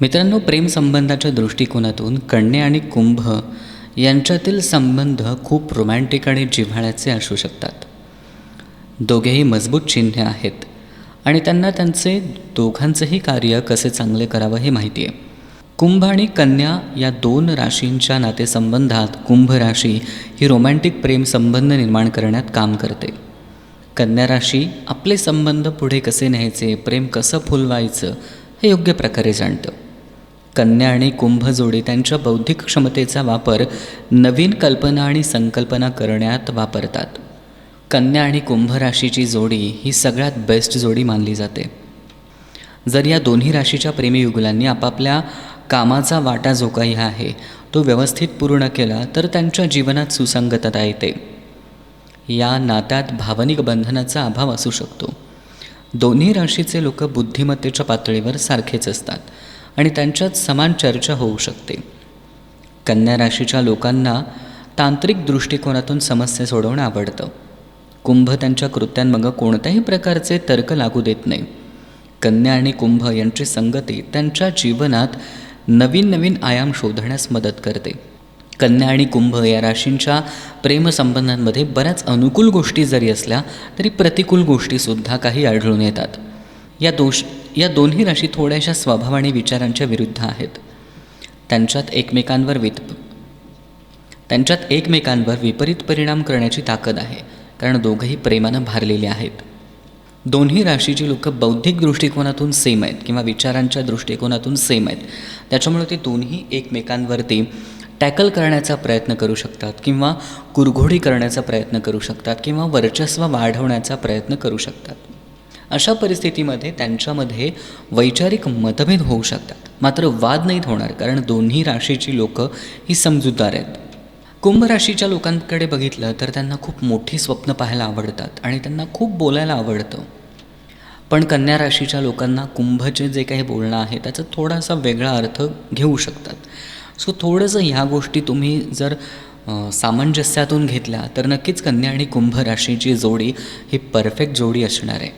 मित्रांनो प्रेमसंबंधाच्या दृष्टिकोनातून कन्या आणि कुंभ यांच्यातील संबंध खूप रोमॅन्टिक आणि जिव्हाळ्याचे असू शकतात. दोघेही मजबूत चिन्हे आहेत आणि त्यांना त्यांचे दोघांचंही कार्य कसे चांगले करावं हे माहिती आहे. कुंभ आणि कन्या या दोन राशींच्या नातेसंबंधात कुंभ राशी ही रोमॅन्टिक प्रेमसंबंध निर्माण करण्यात काम करते. कन्या राशी आपले संबंध पुढे कसे न्यायचे प्रेम कसं फुलवायचं हे योग्य प्रकारे जाणतं. कन्या आणि कुंभ जोडी त्यांच्या बौद्धिक क्षमतेचा वापर नवीन कल्पना आणि संकल्पना करण्यात वापरतात. कन्या आणि कुंभ राशीची जोडी ही सगळ्यात बेस्ट जोडी मानली जाते. जर या दोन्ही राशीच्या प्रेमीयुगुलांनी आपापल्या कामाचा वाटा जो काही आहे तो व्यवस्थित पूर्ण केला तर त्यांच्या जीवनात सुसंगतता येते. या नात्यात भावनिक बंधनाचा अभाव असू शकतो. दोन्ही राशीचे लोक बुद्धिमत्तेच्या पातळीवर सारखेच असतात. आणि त्यांच्यात समान चर्चा होऊ शकते. कन्या राशीच्या लोकांना तांत्रिक दृष्टिकोनातून समस्या सोडवणं आवडतं. कुंभ त्यांच्या कृत्यांमागं कोणत्याही प्रकारचे तर्क लागू देत नाही. कन्या आणि कुंभ यांची संगती त्यांच्या जीवनात नवीन नवीन आयाम शोधण्यास मदत करते. कन्या आणि कुंभ या राशींच्या प्रेमसंबंधांमध्ये बऱ्याच अनुकूल गोष्टी जरी असल्या तरी प्रतिकूल गोष्टीसुद्धा काही आढळून येतात. या दोष या दोन्ही राशी थोड्याशा स्वभाव आणि विचारांच्या विरुद्ध आहेत. त्यांच्यात एकमेकांवर वित त्यांच्यात एकमेकांवर विपरीत परिणाम करण्याची ताकद आहे कारण दोघंही प्रेमानं भारलेले आहेत. दोन्ही राशीची लोकं बौद्धिक दृष्टिकोनातून सेम आहेत किंवा विचारांच्या दृष्टिकोनातून सेम आहेत त्याच्यामुळे ते दोन्ही एकमेकांवरती टॅकल करण्याचा प्रयत्न करू शकतात किंवा कुरघोडी करण्याचा प्रयत्न करू शकतात किंवा वर्चस्व वाढवण्याचा प्रयत्न करू शकतात. अशा परिस्थितीमध्ये त्यांच्यामध्ये वैचारिक मतभेद होऊ शकतात. मात्र वाद नाहीत होणार कारण दोन्ही राशीची लोकं ही समजूतदार आहेत. कुंभ राशीच्या लोकांकडे बघितलं तर त्यांना खूप मोठी स्वप्न पाहायला आवडतात आणि त्यांना खूप बोलायला आवडतं. पण कन्या राशीच्या लोकांना कुंभचे जे काही बोलणं आहे त्याचा थोडासा वेगळा अर्थ घेऊ शकतात. सो थोडंसं ह्या गोष्टी तुम्ही जर सामंजस्यातून घेतल्या तर नक्कीच कन्या आणि कुंभ राशीची जोडी ही परफेक्ट जोडी असणार आहे.